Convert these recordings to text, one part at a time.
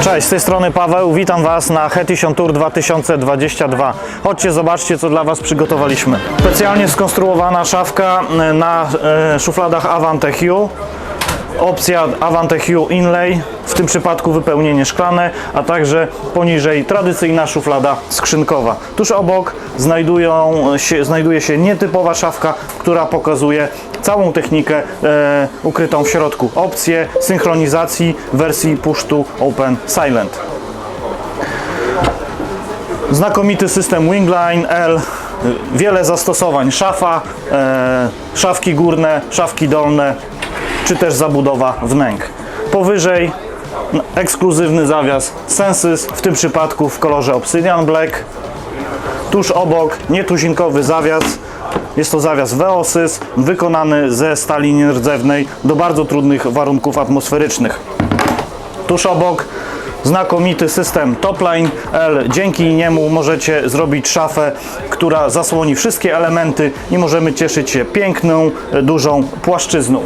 Cześć, z tej strony Paweł, witam Was na Hetition Tour 2022. Chodźcie, zobaczcie, co dla Was przygotowaliśmy. Specjalnie skonstruowana szafka na e, szufladach Avante Hue. Opcja Avante Hue Inlay, w tym przypadku wypełnienie szklane, a także poniżej tradycyjna szuflada skrzynkowa. Tuż obok się, znajduje się nietypowa szafka, która pokazuje całą technikę e, ukrytą w środku. Opcję synchronizacji wersji push to open silent. Znakomity system Wingline L, wiele zastosowań, szafa, e, szafki górne, szafki dolne, czy też zabudowa wnęk. Powyżej no, ekskluzywny zawias Sensus, w tym przypadku w kolorze Obsidian Black. Tuż obok nietuzinkowy zawias, jest to zawias Veosys, wykonany ze stali nierdzewnej do bardzo trudnych warunków atmosferycznych. Tuż obok znakomity system Topline L. Dzięki niemu możecie zrobić szafę, która zasłoni wszystkie elementy i możemy cieszyć się piękną, dużą płaszczyzną.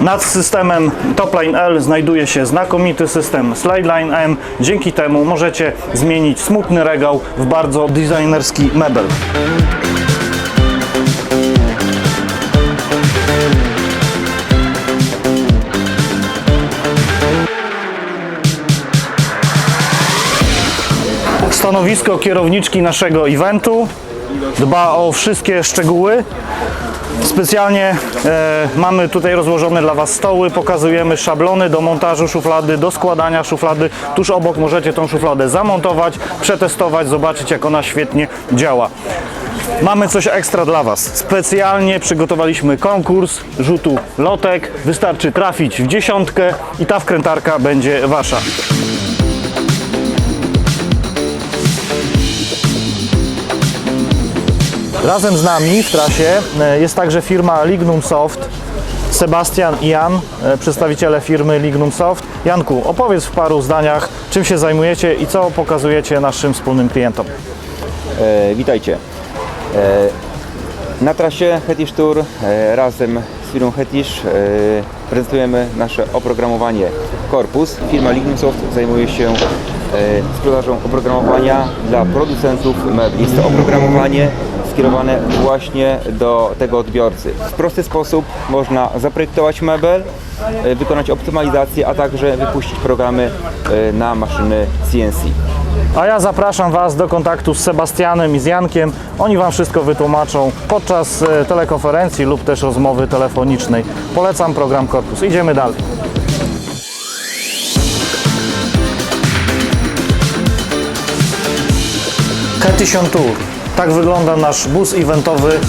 Nad systemem Topline L znajduje się znakomity system Slideline M. Dzięki temu możecie zmienić smutny regał w bardzo designerski mebel. Stanowisko kierowniczki naszego eventu dba o wszystkie szczegóły. Specjalnie e, mamy tutaj rozłożone dla Was stoły, pokazujemy szablony do montażu szuflady, do składania szuflady. Tuż obok możecie tą szufladę zamontować, przetestować, zobaczyć jak ona świetnie działa. Mamy coś ekstra dla Was. Specjalnie przygotowaliśmy konkurs rzutu lotek. Wystarczy trafić w dziesiątkę i ta wkrętarka będzie Wasza. Razem z nami w trasie e, jest także firma Lignum Soft. Sebastian i Jan, e, przedstawiciele firmy Lignum Soft. Janku, opowiedz w paru zdaniach, czym się zajmujecie i co pokazujecie naszym wspólnym klientom. E, witajcie. E, na trasie Hetish Tour e, razem z firmą Hetish e, prezentujemy nasze oprogramowanie Corpus. Firma Lignumsoft zajmuje się e, sprzedażą oprogramowania dla producentów mebli. Jest to oprogramowanie skierowane właśnie do tego odbiorcy. W prosty sposób można zaprojektować mebel, e, wykonać optymalizację, a także wypuścić programy e, na maszyny CNC. A ja zapraszam Was do kontaktu z Sebastianem i z Jankiem. Oni Wam wszystko wytłumaczą podczas e, telekonferencji lub też rozmowy telefonicznej. Polecam program Corpus. Idziemy dalej. Hetition Tour. Tak wygląda nasz bus eventowy